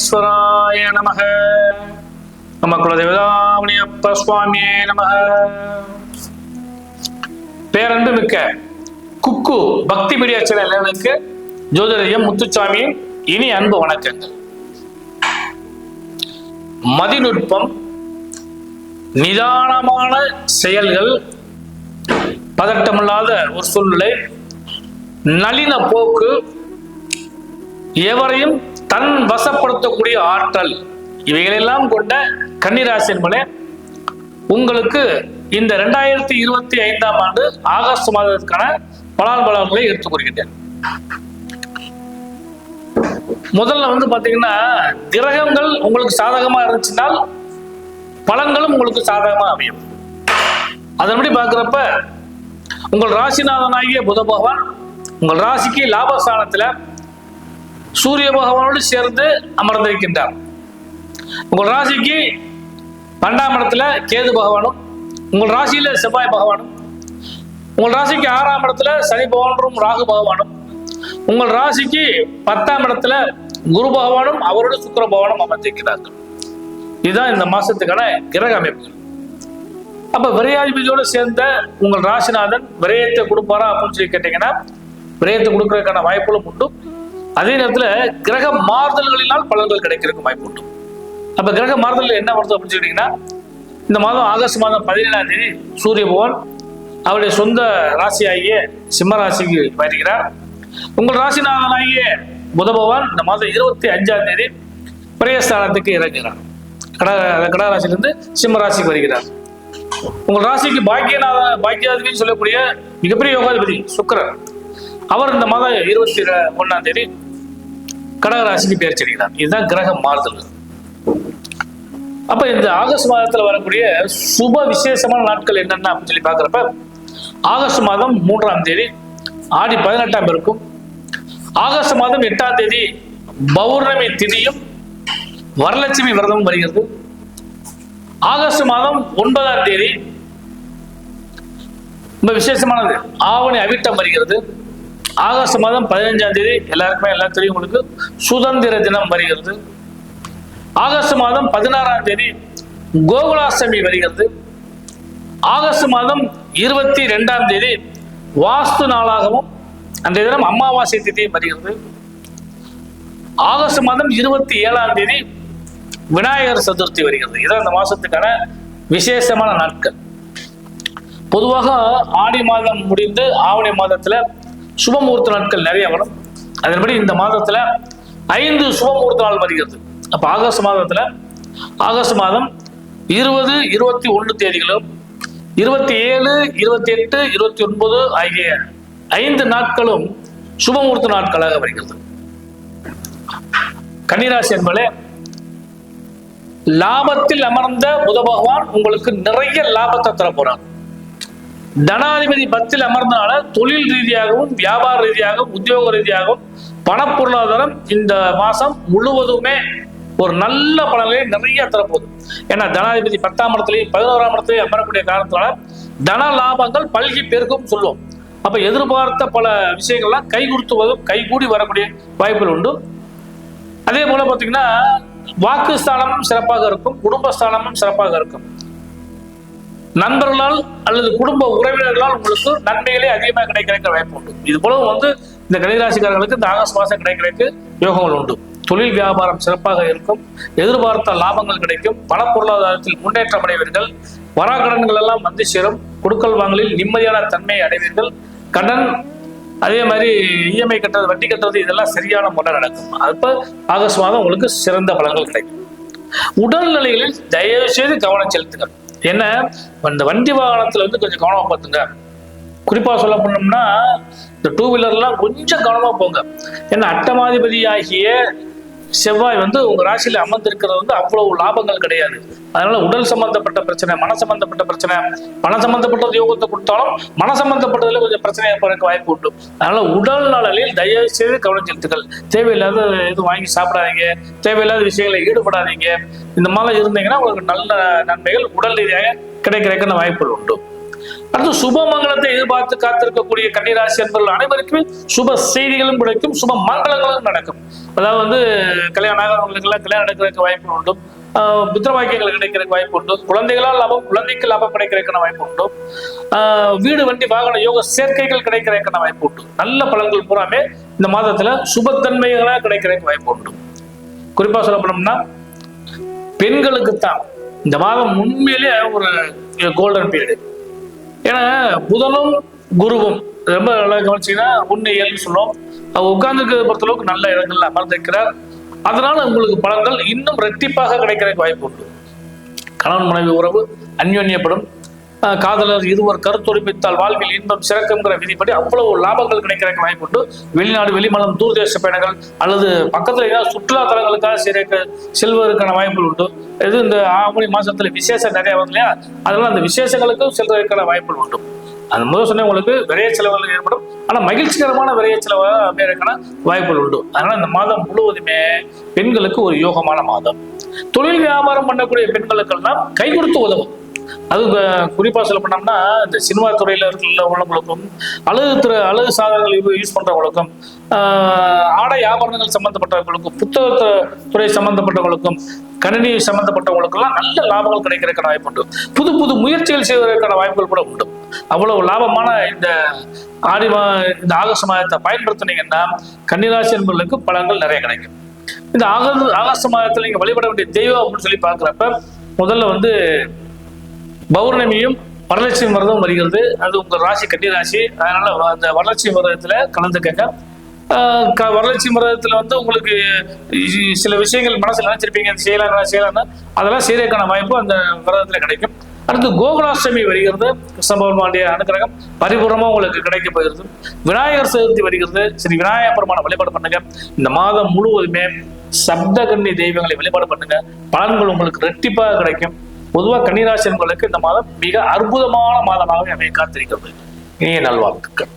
விக்னேஸ்வராய நமக. நம குலதேவதாமணி அப்ப சுவாமியே நமக. பேரன்பு மிக்க குக்கு பக்தி மீடியா சேனலுக்கு ஜோதிடயம் முத்துச்சாமியின் இனி அன்பு வணக்கங்கள். மதிநுட்பம் நிதானமான செயல்கள் பதட்டமில்லாத ஒரு சூழ்நிலை நளின போக்கு எவரையும் தன் வசப்படுத்தக்கூடிய ஆற்றல். இவைகளெல்லாம் கொண்ட கன்னிராசி என்பனே உங்களுக்கு இந்த ரெண்டாயிரத்தி இருபத்தி ஐந்தாம் ஆண்டு ஆகஸ்ட் மாதத்திற்கான பலால் பலன்களை எடுத்துக் கூறுகின்றேன். முதல்ல வந்து பாத்தீங்கன்னா கிரகங்கள் உங்களுக்கு சாதகமா இருந்துச்சுன்னா பலன்களும் உங்களுக்கு சாதகமா அமையும். அதன்படி பார்க்கிறப்ப உங்கள் ராசிநாதனாகிய புத பகவான் உங்கள் ராசிக்கு லாபஸ்தானத்துல சூரிய பகவானோடு சேர்ந்து அமர்ந்திருக்கின்றார். உங்கள் ராசிக்கு பன்னெண்டாம் இடத்துல கேது பகவானும் உங்கள் ராசியில செவ்வாய் பகவானும் உங்கள் ராசிக்கு ஆறாம் இடத்துல சனி பகவானும் ராகு பகவானும் உங்கள் ராசிக்கு பத்தாம் இடத்துல குரு பகவானும் அவரோட சுக்கர பகவானும் அமர்ந்திருக்கிறார்கள். இதுதான் இந்த மாசத்துக்கான கிரக அமைப்புகள். அப்ப விரையாதிபதியோடு சேர்ந்த உங்கள் ராசிநாதன் விரயத்தை கொடுப்பாரா அப்படின்னு சொல்லி கேட்டீங்கன்னா விரயத்தை கொடுக்கறதுக்கான வாய்ப்புகளும் உண்டு. அதே நேரத்துல கிரக மாறுதல்களினால் பலன்கள் கிடைக்கிறதுக்கு வாய்ப்பு உண்டு. அப்ப கிரக மாறுதல் என்ன வருது அப்படின்னு சொல்லிட்டீங்கன்னா இந்த மாதம் ஆகஸ்ட் மாதம் பதினேழாம் தேதி சூரிய பகவான் அவருடைய சொந்த ராசியாகிய சிம்ம ராசிக்கு வருகிறார் உங்கள் ராசிநாதனாகிய புத பகவான் இந்த மாதம் இருபத்தி அஞ்சாம் தேதி பிரயஸ்தானத்துக்கு இறங்குகிறார். கட கடகராசிலிருந்து சிம்ம ராசிக்கு வருகிறார். உங்கள் ராசிக்கு பாக்கியநாத பாக்கியாதிபதி சொல்லக்கூடிய மிகப்பெரிய யோகாதிபதி சுக்கரன். அவர் இந்த மாதம் இருபத்தி ஒன்னாம் தேதி கடகராசிக்கு பெயர் செல்கிறார் இதுதான் கிரக மாறுதல். அப்ப இந்த ஆகஸ்ட் மாதத்துல வரக்கூடிய சுப விசேஷமான நாட்கள் என்னென்ன அப்படின்னு சொல்லி பாக்குறப்ப ஆகஸ்ட் மாதம் மூன்றாம் தேதி ஆடி பதினெட்டாம் இருக்கும். ஆகஸ்ட் மாதம் எட்டாம் தேதி பௌர்ணமி திதியும் வரலட்சுமி விரதமும் வருகிறது. ஆகஸ்ட் மாதம் ஒன்பதாம் தேதி ரொம்ப விசேஷமானது ஆவணி அவிட்டம் வருகிறது. ஆகஸ்ட் மாதம் பதினஞ்சாம் தேதி எல்லாருக்குமே எல்லாம் தெரியும் உங்களுக்கு. சுதந்திர தினம் வருகிறது. ஆகஸ்ட் மாதம் பதினாறாம் தேதி கோகுலாஷ்டமி வருகிறது. ஆகஸ்ட் மாதம் இருபத்தி ரெண்டாம் தேதி வாஸ்து நாளாகவும் அந்த தினம் அமாவாசை திதியும் வருகிறது. ஆகஸ்ட் மாதம் இருபத்தி ஏழாம் தேதி விநாயகர் சதுர்த்தி வருகிறது. இதான் அந்த மாசத்துக்கான விசேஷமான நாட்கள். பொதுவாக ஆடி மாதம் முடிந்து ஆவணி மாதத்துல சுபமுகூர்த்த நாட்கள் நிறைய வரும். அதன்படி இந்த மாதத்துல ஐந்து சுபமுகூர்த்த நாள் வருகிறது. அப்ப ஆகஸ்ட் மாதத்துல ஆகஸ்ட் மாதம் இருபது இருபத்தி ஒன்று தேதிகளும் இருபத்தி ஏழு இருபத்தி எட்டு இருபத்தி ஒன்பது ஆகிய ஐந்து நாட்களும் சுபமுகூர்த்த நாட்களாக வருகிறது. கன்னிராசி என்பதே லாபத்தில் அமர்ந்த புத பகவான் உங்களுக்கு நிறைய லாபத்தை தர போறார் தனாதிபதி பத்தில் அமர்ந்தனால தொழில் ரீதியாகவும் வியாபார ரீதியாகவும் உத்தியோக ரீதியாகவும் பணப்பொருளாதாரம் இந்த மாசம் முழுவதுமே ஒரு நல்ல பலன்களை நிறைய தரப்போகுது. ஏன்னா ஜனாதிபதி பத்தாம் இடத்துலையும் பதினோராம் இடத்துலையும் அமரக்கூடிய காரணத்தினால தன லாபங்கள் பல்கி பெருக்கும் சொல்லுவோம். அப்ப எதிர்பார்த்த பல விஷயங்கள்லாம் கை கொடுத்துவதும் கைகூடி வரக்கூடிய வாய்ப்புகள் உண்டு. அதே போல பாத்தீங்கன்னா வாக்குஸ்தானமும் சிறப்பாக இருக்கும் குடும்பஸ்தானமும் சிறப்பாக இருக்கும். நண்பர்களால் அல்லது குடும்ப உறவினர்களால் உங்களுக்கு நன்மைகளே அதிகமாக கிடைக்கிற வாய்ப்பு உண்டு. இது போல வந்து இந்த கணிராசிக்காரர்களுக்கு இந்த ஆகஸ்ட் மாசம் கிடைக்கிறதுக்கு யோகங்கள் உண்டு. தொழில் வியாபாரம் சிறப்பாக இருக்கும். எதிர்பார்த்த லாபங்கள் கிடைக்கும். பண பொருளாதாரத்தில் முன்னேற்றம் அடைவீர்கள். வராக்கடன்கள் எல்லாம் வந்து சேரும். கொடுக்கல் வாங்கலில் நிம்மதியான தன்மையை அடைவீர்கள். கடன் அதே மாதிரி இஎம்ஐ கட்டுறது வட்டி கட்டுறது இதெல்லாம் சரியான முறை நடக்கும். அப்போ ஆகஸ்ட் மாதம் உங்களுக்கு சிறந்த பலன்கள் கிடைக்கும். உடல்நிலைகளில் தயவு செய்து கவனம் செலுத்துங்கள். ஏன்னா இந்த வண்டி வாகனத்துல வந்து கொஞ்சம் கவனமா பார்த்துங்க. குறிப்பா சொல்ல போனோம்னா இந்த டூ வீலர்லாம் கொஞ்சம் கவனமா போங்க. ஏன்னா அட்டமாதிபதி ஆகிய செவ்வாய் வந்து உங்க ராசியில அமர்ந்திருக்கிறது வந்து அவ்வளவு லாபங்கள் கிடையாது. அதனால உடல் சம்பந்தப்பட்ட பிரச்சனை மன சம்பந்தப்பட்ட பிரச்சனை பண சம்பந்தப்பட்ட யோகத்தை கொடுத்தாலும் மன சம்பந்தப்பட்டதுல கொஞ்சம் பிரச்சனை ஏற்படுறதுக்கு வாய்ப்பு உண்டு. அதனால உடல் நலனில் தயவு செய்து கவனம் செலுத்துக்கள் தேவையில்லாத இது வாங்கி சாப்பிடாதீங்க. தேவையில்லாத விஷயங்களை ஈடுபடாதீங்க. இந்த மாதிரி இருந்தீங்கன்னா உங்களுக்கு நல்ல நன்மைகள் உடல் ரீதியாக கிடைக்கிறதுக்கான வாய்ப்புகள் உண்டு. அடுத்து சுபமங்கலத்தை எதிர்பார்த்து காத்திருக்கக்கூடிய கன்னிராசி என்பவர்கள் அனைவருக்குமே சுப செய்திகளும் கிடைக்கும் சுப மங்களங்களும் நடக்கும். அதாவது வந்து கல்யாணம் ஆகிறவங்களுக்கெல்லாம் கல்யாணம் நடக்கிறதுக்கு வாய்ப்பு உண்டு. புத்திர வாக்கியங்கள் கிடைக்கிறதுக்கு வாய்ப்பு உண்டு. குழந்தைகளால் லாபம் குழந்தைக்கு லாபம் கிடைக்கிறதுக்கான வாய்ப்பு உண்டு. ஆஹ் வீடு வண்டி வாகன யோக சேர்க்கைகள் கிடைக்கிறதுக்கான வாய்ப்பு உண்டு. நல்ல பலன்கள் பூராமே இந்த மாதத்துல சுபத்தன்மைகளா கிடைக்கிறதுக்கு வாய்ப்பு உண்டு. குறிப்பா சொல்ல போனோம்னா பெண்களுக்கு தான் இந்த மாதம் உண்மையிலேயே ஒரு கோல்டன் பீரியடு ஏன்னா புதனும் குருவும் ரொம்ப நல்லா கவனிச்சீங்கன்னா உண்மை இயல்னு சொல்லுவோம் அவர் உட்கார்ந்துருக்கிறத பொறுத்தளவுக்கு நல்ல இடங்கள்ல அமர்ந்திருக்கிறார். அதனால உங்களுக்கு பலன்கள் இன்னும் ரெட்டிப்பாக கிடைக்கிறதுக்கு வாய்ப்பு உண்டு. கணவன் மனைவி உறவு அந்யோன்யப்படும். காதலர் இருவர் கருத்தொருமித்தால் வாழ்வில் இன்பம் சிறக்குங்கிற விதிப்படி அவ்வளவு லாபங்கள் கிடைக்கிறதுக்கு வாய்ப்பு உண்டு. வெளிநாடு வெளிமலம் தூர்தேச பயணங்கள் அல்லது பக்கத்துல ஏதாவது சுற்றுலா தலங்களுக்காக சிறக்க செல்வதற்கான வாய்ப்புகள் உண்டு. இது இந்த ஆவணி மாசத்துல விசேஷம் நிறைய வரும் இல்லையா? அதனால அந்த விசேஷங்களுக்கும் செல்வதற்கான வாய்ப்புகள் உண்டு. அது முதல் சொன்ன உங்களுக்கு விரைய செலவுகள் ஏற்படும். ஆனா மகிழ்ச்சிகரமான விரைய செலவாக அமையறதுக்கான வாய்ப்புகள் உண்டு. அதனால இந்த மாதம் முழுவதுமே பெண்களுக்கு ஒரு யோகமான மாதம். தொழில் வியாபாரம் பண்ணக்கூடிய பெண்களுக்கெல்லாம் கை கொடுத்து உதவும். அது குறிப்பாக சொல்ல பண்ணோம்னா இந்த சினிமா துறையில இருக்கிற உள்ளவங்களுக்கும் அழகு துறை அழகு சாதனங்கள் யூஸ் பண்றவங்களுக்கும் ஆஹ் ஆடை ஆபரணங்கள் சம்பந்தப்பட்டவர்களுக்கும் புத்தக துறை சம்பந்தப்பட்டவங்களுக்கும் கணினி சம்மந்தப்பட்டவங்களுக்கெல்லாம் நல்ல லாபங்கள் கிடைக்கிறதுக்கான வாய்ப்பு உண்டு. புது புது முயற்சிகள் செய்வதற்கான வாய்ப்புகள் கூட உண்டு. அவ்வளவு லாபமான இந்த ஆடி மா இந்த ஆகஸ்ட் மாதத்தை பயன்படுத்தினீங்கன்னா கன்னிராசி என்பவர்களுக்கு பலன்கள் நிறைய கிடைக்கும். இந்த ஆகஸ்ட் ஆகஸ்ட் மாதத்துல நீங்க வழிபட வேண்டிய தெய்வம் அப்படின்னு சொல்லி பார்க்குறப்ப முதல்ல வந்து பௌர்ணமியும் வரலட்சுமி விரதம் வருகிறது. அது உங்க ராசி கட்டி ராசி. அதனால வ- அந்த வரலட்சுமி விரதத்துல கலந்துக்கங்க. க- வரலட்சுமி விரதத்துல வந்து உங்களுக்கு சில விஷயங்கள் மனசுல நினைச்சிருப்பீங்க. இது செய்யலாம் செய்யலாம்னா அதெல்லாம் செய்யறதுக்கான வாய்ப்பு அந்த விரதத்துல கிடைக்கும். அடுத்து கோகுலாஷ்டமி வருகிறது. கிருஷ்ணபெருமாண்டிய அனுகிரகம் பரிபூர்ணமா உங்களுக்கு கிடைக்க போகிறது. விநாயகர் சதுர்த்தி வருகிறது. சரி விநாயகர் பெருமான வழிபாடு பண்ணுங்க. இந்த மாதம் முழுவதுமே சப்தகன்னி தெய்வங்களை வழிபாடு பண்ணுங்க. பலன்கள் உங்களுக்கு ரெட்டிப்பாக கிடைக்கும். பொதுவாக கன்னிராசி என்பவர்களுக்கு இந்த மாதம் மிக அற்புதமான மாதமாகவே அமைய காத்திருக்கிறது. இனிய நல்வாழ்த்துக்கள்.